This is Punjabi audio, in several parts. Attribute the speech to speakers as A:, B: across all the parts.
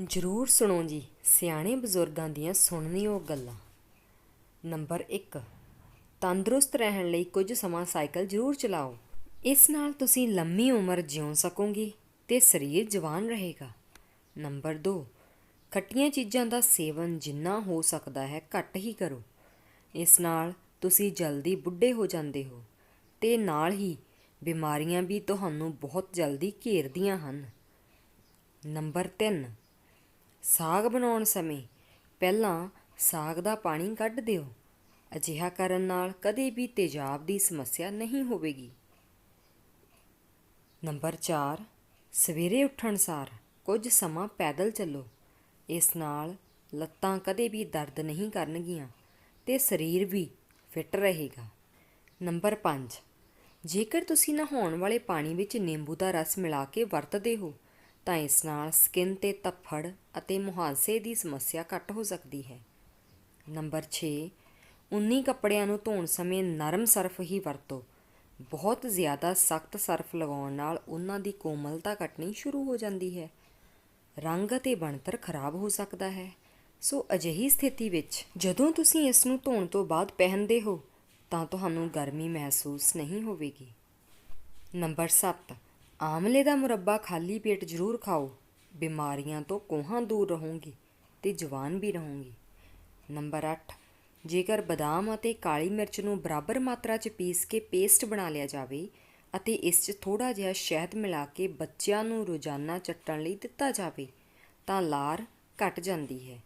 A: ਜ਼ਰੂਰ ਸੁਣੋ ਜੀ, ਸਿਆਣੇ ਬਜ਼ੁਰਗਾਂ ਦੀਆਂ ਸੁਣਨਯੋਗ ਗੱਲਾਂ। ਨੰਬਰ 1 ਤੰਦਰੁਸਤ ਰਹਿਣ ਲਈ ਕੁਝ ਸਮਾਂ ਸਾਈਕਲ ਜ਼ਰੂਰ ਚਲਾਓ। ਇਸ ਨਾਲ ਤੁਸੀਂ ਲੰਮੀ ਉਮਰ ਜਿਉ ਸਕੋਗੇ ਤੇ ਸਰੀਰ ਜਵਾਨ ਰਹੇਗਾ। ਨੰਬਰ 2 ਖੱਟੀਆਂ ਚੀਜ਼ਾਂ ਦਾ ਸੇਵਨ ਜਿੰਨਾ ਹੋ ਸਕਦਾ ਹੈ ਘੱਟ ਹੀ ਕਰੋ। ਇਸ ਨਾਲ ਤੁਸੀਂ ਜਲਦੀ ਬੁੱਢੇ ਹੋ ਜਾਂਦੇ ਹੋ ਤੇ ਨਾਲ ਹੀ ਬਿਮਾਰੀਆਂ ਵੀ ਤੁਹਾਨੂੰ ਬਹੁਤ ਜਲਦੀ ਘੇਰਦੀਆਂ ਹਨ। ਨੰਬਰ 3 ਸਾਗ ਬਣਾਉਣ ਸਮੇਂ ਪਹਿਲਾਂ ਸਾਗ ਦਾ ਪਾਣੀ ਕੱਢ ਦਿਓ। ਅਜਿਹਾ ਕਰਨ ਨਾਲ ਕਦੇ ਵੀ ਤੇਜ਼ਾਬ ਦੀ ਸਮੱਸਿਆ ਨਹੀਂ ਹੋਵੇਗੀ। ਨੰਬਰ 4 ਸਵੇਰੇ ਉੱਠਣ ਸਾਰ ਕੁਝ ਸਮਾਂ ਪੈਦਲ ਚੱਲੋ। ਇਸ ਨਾਲ ਲੱਤਾਂ ਕਦੇ ਵੀ ਦਰਦ ਨਹੀਂ ਕਰਨਗੀਆਂ ਤੇ ਸਰੀਰ ਵੀ ਫਿੱਟ ਰਹੇਗਾ। ਨੰਬਰ 5 ਜੇਕਰ ਤੁਸੀਂ ਨਹਾਉਣ ਵਾਲੇ ਪਾਣੀ ਵਿੱਚ ਨਿੰਬੂ ਦਾ ਰਸ ਮਿਲਾ ਕੇ ਵਰਤਦੇ ਹੋ ਤਾਂ ਇਸ ਨਾਲ ਸਕਿਨ ਤੇ ਧੱਫੜ ਅਤੇ ਮੁਹਾਂਸੇ ਦੀ ਸਮੱਸਿਆ ਘੱਟ ਹੋ ਸਕਦੀ ਹੈ। ਨੰਬਰ 6 ਉਨੀ ਕੱਪੜਿਆਂ ਨੂੰ ਧੋਣ ਸਮੇਂ ਨਰਮ ਸਰਫ ਹੀ ਵਰਤੋ। ਬਹੁਤ ਜ਼ਿਆਦਾ ਸਖਤ ਸਰਫ ਲਗਾਉਣ ਨਾਲ ਉਹਨਾਂ ਦੀ ਕੋਮਲਤਾ ਘਟਣੀ ਸ਼ੁਰੂ ਹੋ ਜਾਂਦੀ ਹੈ। ਰੰਗ ਅਤੇ ਬਣਤਰ ਖਰਾਬ ਹੋ ਸਕਦਾ ਹੈ। ਸੋ ਅਜਿਹੀ ਸਥਿਤੀ ਵਿੱਚ ਜਦੋਂ ਤੁਸੀਂ ਇਸ ਨੂੰ ਧੋਣ ਤੋਂ ਬਾਅਦ ਪਹਿਨਦੇ ਹੋ, ਤਾਂ ਤੁਹਾਨੂੰ ਗਰਮੀ ਮਹਿਸੂਸ ਨਹੀਂ ਹੋਵੇਗੀ। ਨੰਬਰ 7 ਆਮਲੇ ਦਾ ਮੁਰੱਬਾ ਖਾਲੀ ਪੇਟ ਜ਼ਰੂਰ ਖਾਓ। ਬਿਮਾਰੀਆਂ ਤੋਂ ਕੋਹਾਂ ਦੂਰ ਰਹੋਗੇ ਤੇ ਜਵਾਨ ਵੀ ਰਹੋਗੇ। ਨੰਬਰ 8 ਜੇਕਰ ਬਦਾਮ ਅਤੇ ਕਾਲੀ ਮਿਰਚ ਨੂੰ ਬਰਾਬਰ ਮਾਤਰਾ 'ਚ ਪੀਸ ਕੇ ਪੇਸਟ ਬਣਾ ਲਿਆ ਜਾਵੇ ਅਤੇ ਇਸ 'ਚ ਥੋੜਾ ਜਿਹਾ ਸ਼ਹਿਦ ਮਿਲਾ ਕੇ ਬੱਚਿਆਂ ਨੂੰ ਰੋਜ਼ਾਨਾ ਚੱਟਣ ਲਈ ਦਿੱਤਾ ਜਾਵੇ, ਤਾਂ ਲਾਰ ਘਟ ਜਾਂਦੀ ਹੈ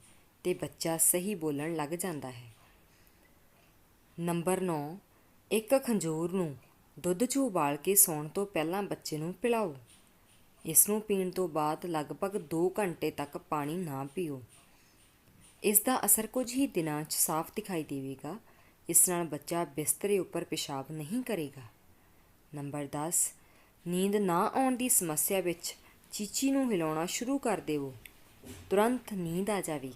A: ਤੇ ਬੱਚਾ ਸਹੀ ਬੋਲਣ ਲੱਗ ਜਾਂਦਾ ਹੈ। ਨੰਬਰ 9 ਇੱਕ ਖੰਜੂਰ ਨੂੰ ਦੁੱਧ 'ਚ ਉਬਾਲ ਕੇ ਸੌਣ ਤੋਂ ਪਹਿਲਾਂ ਬੱਚੇ ਨੂੰ ਪਿਲਾਓ। ਇਸ ਨੂੰ ਪੀਣ ਤੋਂ ਬਾਅਦ ਲਗਭਗ 2 ਘੰਟੇ ਤੱਕ ਪਾਣੀ ਨਾ ਪੀਓ। ਇਸ ਦਾ ਅਸਰ ਕੁਝ ਹੀ ਦਿਨਾਂ 'ਚ ਸਾਫ਼ ਦਿਖਾਈ ਦੇਵੇਗਾ। ਇਸ ਨਾਲ ਬੱਚਾ ਬਿਸਤਰੇ ਉੱਪਰ ਪਿਸ਼ਾਬ ਨਹੀਂ ਕਰੇਗਾ। ਨੰਬਰ 10 ਨੀਂਦ ਨਾ ਆਉਣ ਦੀ ਸਮੱਸਿਆ ਵਿੱਚ ਚੀਚੀ ਨੂੰ ਹਿਲਾਉਣਾ ਸ਼ੁਰੂ ਕਰ ਦੇਵੋ। ਤੁਰੰਤ ਨੀਂਦ ਆ ਜਾਵੇਗੀ।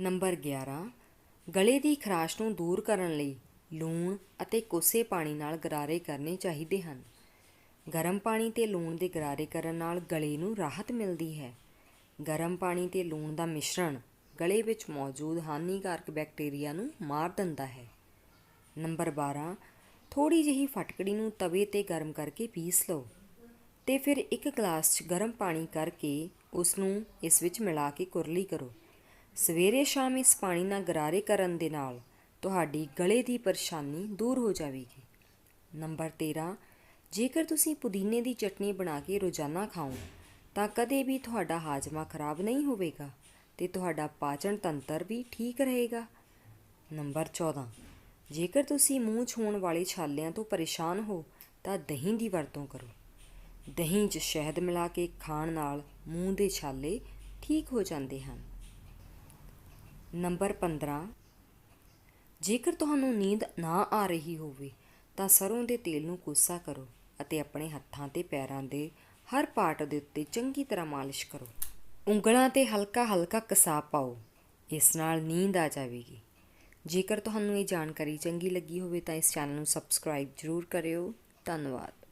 A: ਨੰਬਰ 11 ਗਲੇ ਦੀ ਖਰਾਸ਼ ਨੂੰ ਦੂਰ ਕਰਨ ਲਈ ਲੂਣ ਅਤੇ ਕੋਸੇ ਪਾਣੀ ਨਾਲ ਗਰਾਰੇ ਕਰਨੇ ਚਾਹੀਦੇ ਹਨ। ਗਰਮ ਪਾਣੀ ਤੇ ਲੂਣ ਦੇ ਗਰਾਰੇ ਕਰਨ ਨਾਲ ਗਲੇ ਨੂੰ ਰਾਹਤ ਮਿਲਦੀ ਹੈ। ਗਰਮ ਪਾਣੀ ਤੇ ਲੂਣ ਦਾ ਮਿਸ਼ਰਣ ਗਲੇ ਵਿੱਚ ਮੌਜੂਦ ਹਾਨੀਕਾਰਕ ਬੈਕਟੀਰੀਆ ਨੂੰ ਮਾਰ ਦਿੰਦਾ ਹੈ। ਨੰਬਰ 12 ਥੋੜੀ ਜਿਹੀ ਫਟਕੜੀ ਨੂੰ ਤਵੇ ਤੇ ਗਰਮ ਕਰਕੇ ਪੀਸ ਲਓ ਤੇ ਫਿਰ ਇੱਕ ਗਲਾਸ 'ਚ ਗਰਮ ਪਾਣੀ ਕਰਕੇ ਉਸ ਨੂੰ ਇਸ ਵਿੱਚ ਮਿਲਾ ਕੇ ਕੁਰਲੀ ਕਰੋ। ਸਵੇਰੇ ਸ਼ਾਮ ਇਸ ਪਾਣੀ ਨਾਲ ਗਰਾਰੇ ਕਰਨ ਦੇ ਨਾਲ ਤੁਹਾਡੀ ਗਲੇ ਦੀ ਪਰੇਸ਼ਾਨੀ ਦੂਰ ਹੋ ਜਾਵੇਗੀ। ਨੰਬਰ 13 ਜੇਕਰ ਤੁਸੀਂ ਪੁਦੀਨੇ ਦੀ ਚਟਨੀ ਬਣਾ ਕੇ ਰੋਜ਼ਾਨਾ ਖਾਓ, ਤਾਂ ਕਦੇ ਵੀ ਤੁਹਾਡਾ ਹਾਜ਼ਮਾ ਖਰਾਬ ਨਹੀਂ ਹੋਵੇਗਾ ਤੇ ਤੁਹਾਡਾ ਪਾਚਨ ਤੰਤਰ ਵੀ ਠੀਕ ਰਹੇਗਾ। ਨੰਬਰ 14 ਜੇਕਰ ਤੁਸੀਂ ਮੂੰਹ ਛੋਣ ਵਾਲੇ ਛਾਲਿਆਂ ਤੋਂ ਪਰੇਸ਼ਾਨ ਹੋ, ਤਾਂ ਦਹੀਂ ਦੀ ਵਰਤੋਂ ਕਰੋ। ਦਹੀਂ 'ਚ ਸ਼ਹਿਦ ਮਿਲਾ ਕੇ ਖਾਣ ਨਾਲ ਮੂੰਹ ਦੇ ਛਾਲੇ ਠੀਕ ਹੋ ਜਾਂਦੇ ਹਨ। ਨੰਬਰ 15 ਜੇਕਰ ਤੁਹਾਨੂੰ ਨੀਂਦ ਨਾ ਆ ਰਹੀ ਹੋਵੇ, ਤਾਂ ਸਰੋਂ ਦੇ ਤੇਲ ਨੂੰ ਕੋਸਾ ਕਰੋ ਅਤੇ ਆਪਣੇ ਹੱਥਾਂ ਤੇ ਪੈਰਾਂ ਦੇ ਹਰ ਪਾਰਟ ਦੇ ਉੱਤੇ ਚੰਗੀ ਤਰ੍ਹਾਂ ਮਾਲਿਸ਼ ਕਰੋ। ਉਂਗਲਾਂ ਤੇ ਹਲਕਾ ਹਲਕਾ ਕਸਾ ਪਾਓ, ਇਸ ਨਾਲ ਨੀਂਦ ਆ ਜਾਵੇਗੀ। ਜੇਕਰ ਤੁਹਾਨੂੰ ਇਹ ਜਾਣਕਾਰੀ ਚੰਗੀ ਲੱਗੀ ਹੋਵੇ ਤਾਂ ਇਸ ਚੈਨਲ ਨੂੰ ਸਬਸਕ੍ਰਾਈਬ ਜ਼ਰੂਰ ਕਰਿਓ। ਧੰਨਵਾਦ।